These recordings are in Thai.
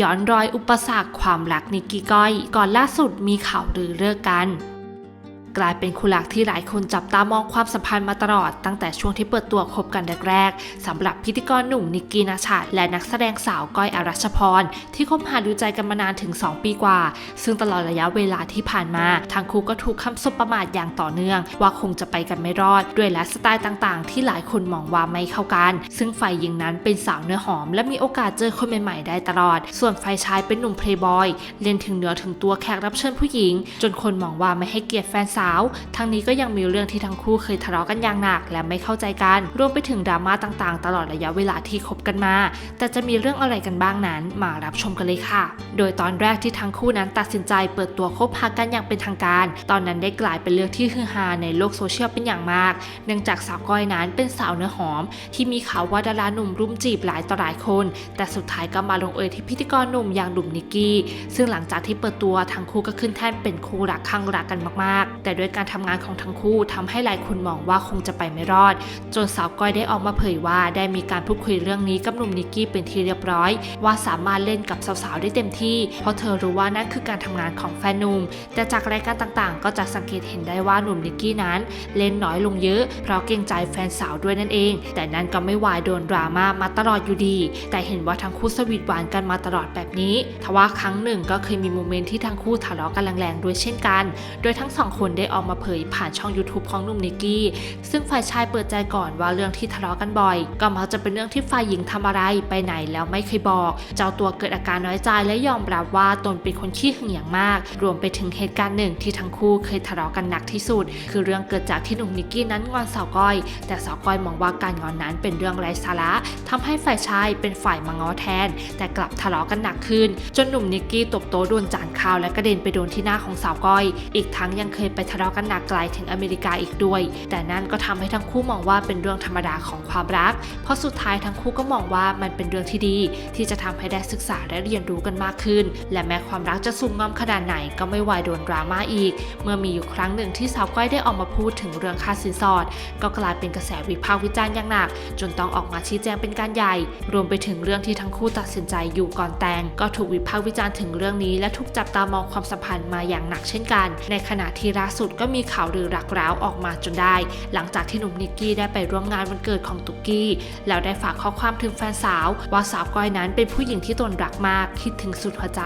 ย้อนรอยอุปสรรคความรักนิกกี้ก้อย ก่อนล่าสุดมีข่าวลือเลิกกัน กลายเป็นคู่รักที่หลายคนจับตามองความสัมพันธ์มาตลอด ตั้งแต่ช่วงที่เปิดตัวคบกันแรกๆสำหรับพิธีกรหนุ่มนิกกี้นาชาและนักแสดงสาวก้อยอรัชพร ที่คบหาดูใจกันมานานถึง 2 ปีกว่า ซึ่งตลอดระยะเวลาที่ผ่านมาทั้งคู่ก็ถูกคำสบประมาทอย่างต่อเนื่อง ว่าคงจะไปกันไม่รอด ด้วยไลฟ์สไตล์ต่างๆ ที่หลายคนมองว่าไม่เข้ากัน ซึ่งฝ่ายหญิงนั้นเป็นสาวเนื้อหอม และมีโอกาสเจอคนใหม่ๆได้ตลอด ส่วนฝ่ายชายเป็นหนุ่มเพลย์บอยเล่นถึงเนื้อถึงตัวแขกรับเชิญผู้หญิง จนคนมองว่าไม่ให้เกียรติแฟนสาวทั้งนี้ก็ยังมีเรื่องที่ทั้งคู่เคยทะเลาะกันอย่างหนักและไม่เข้าใจกัน รวมไปถึงดราม่าต่างๆ ตลอดระยะเวลาที่คบกันมา แต่จะมีเรื่องอะไรกันบ้างนั้นมารับชมกันเลยค่ะ โดยตอนแรกที่ทั้งคู่นั้นตัดสินใจเปิดตัวคบหากันอย่างเป็นทางการ ตอนนั้นได้กลายเป็นเรื่องที่ฮือฮาในโลกโซเชียลเป็นอย่างมาก เนื่องจากสาวก้อยนั้นเป็นสาวเนื้อหอม ที่มีข่าวว่าดาราหนุ่มรุมจีบหลายต่อหลายคน แต่สุดท้ายก็มาลงเอยที่พิธีกรหนุ่มอย่างหนุ่มนิกกี้ ซึ่งหลังจากที่เปิดตัวทั้งคู่ก็ขึ้นแท่นเป็นคู่รักข้างรักกันมากๆ แต่ด้วยการทำงานของทั้งคู่ทำให้หลายคนมองว่าคงจะไปไม่รอด จนสาวก้อยได้ออกมาเผยว่าได้มีการพูดคุยเรื่องนี้กับหนุ่มนิกกี้เป็นที่เรียบร้อย ว่าสามารถเล่นกับสาวๆได้เต็มที่ เพราะเธอรู้ว่านั่นคือการทำงานของแฟนหนุ่มแต่จากรายการต่างๆ ก็จะสังเกตเห็นได้ว่าหนุ่มนิกกี้นั้น เล่นน้อยลงเยอะ เพราะเกรงใจแฟนสาวด้วยนั่นเอง แต่นั่นก็ไม่วายโดนดราม่ามาตลอดอยู่ดี แต่เห็นว่าทั้งคู่สวีทหวานกันมาตลอดแบบนี้ทว่าครั้งหนึ่งก็เคยมีโมเมนต์ที่ทั้งคู่ทะเลาะกันแรงๆด้วยเช่นกัน โดยทั้งสองคนได้ออกมาเผยผ่านช่อง YouTube ของหนุ่มนิกกี้ ซึ่งฝ่ายชายเปิดใจก่อนว่าเรื่องที่ทะเลาะกันบ่อย ก็มักจะเป็นเรื่องที่ฝ่ายหญิงทำอะไรไปไหนแล้วไม่เคยบอก เจ้าตัวเกิดอาการน้อยใจและยอมรับว่าตนเป็นคนขี้หึงอย่างมาก รวมไปถึงเหตุการณ์หนึ่งที่ทั้งคู่เคยทะเลาะกันหนักที่สุด คือเรื่องเกิดจากที่หนุ่มนิกกี้นั้นงอนสาวก้อย แต่สาวก้อยมองว่าการงอนนั้นเป็นเรื่องไร้สาระทำให้ฝ่ายชายเป็นฝ่ายมาง้อแทน แต่กลับทะเลาะกันหนักขึ้น จนหนุ่มนิกกี้ตบโต๊ะโดนจานข้าวและกระเด็นไปโดนที่หน้าของสาวก้อย อีกทั้งยังเคยไปทะเลาะกันหนักไกลถึงอเมริกาอีกด้วย แต่นั่นก็ทำให้ทั้งคู่มองว่าเป็นเรื่องธรรมดาของความรัก เพราะสุดท้ายทั้งคู่ก็มองว่ามันเป็นเรื่องที่ดี ที่จะทำให้ได้ศึกษาและเรียนรู้กันมากขึ้น และแม้ความรักจะสุกงอมขนาดไหนก็ไม่วายโดนดราม่าอีก เมื่อมีอยู่ครั้งหนึ่งที่สาวก้อยได้ออกมาพูดถึงเรื่องค่าสินสอด ก็กลายเป็นกระแสวิพากษ์วิจารณ์อย่างหนัก จนต้องออกมาชี้แจงเป็นการใหญ่ รวมไปถึงเรื่องที่ทั้งคู่ตัดสินใจอยู่ก่อนแต่ง ก็ถูกวิพากษ์วิจารณ์ถึงเรื่องนี้ และถูกจับตามองความสัมพันธ์มาอย่างหนักเช่นกัน ในขณะที่ล่าสุดก็มีข่าวลือรักร้าวออกมาจนได้ หลังจากที่หนุ่มนิกกี้ได้ไปร่วมงานวันเกิดของตุกกี้ แล้วได้ฝากข้อความถึงแฟนสาว ว่าสาวก้อยนั้นเป็นผู้หญิงที่ตนรักมากคิดถึงสุดหัวใจ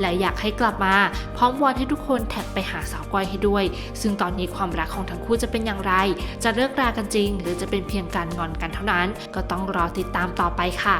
และอยากให้กลับมา พร้อมวอนให้ทุกคนแท็กไปหาสาวก้อยให้ด้วย ซึ่งตอนนี้ความรักของทั้งคู่จะเป็นอย่างไร จะเลิกรากันจริง หรือจะเป็นเพียงการงอนกันเท่านั้น ก็ต้องรอติดตามต่อไปค่ะ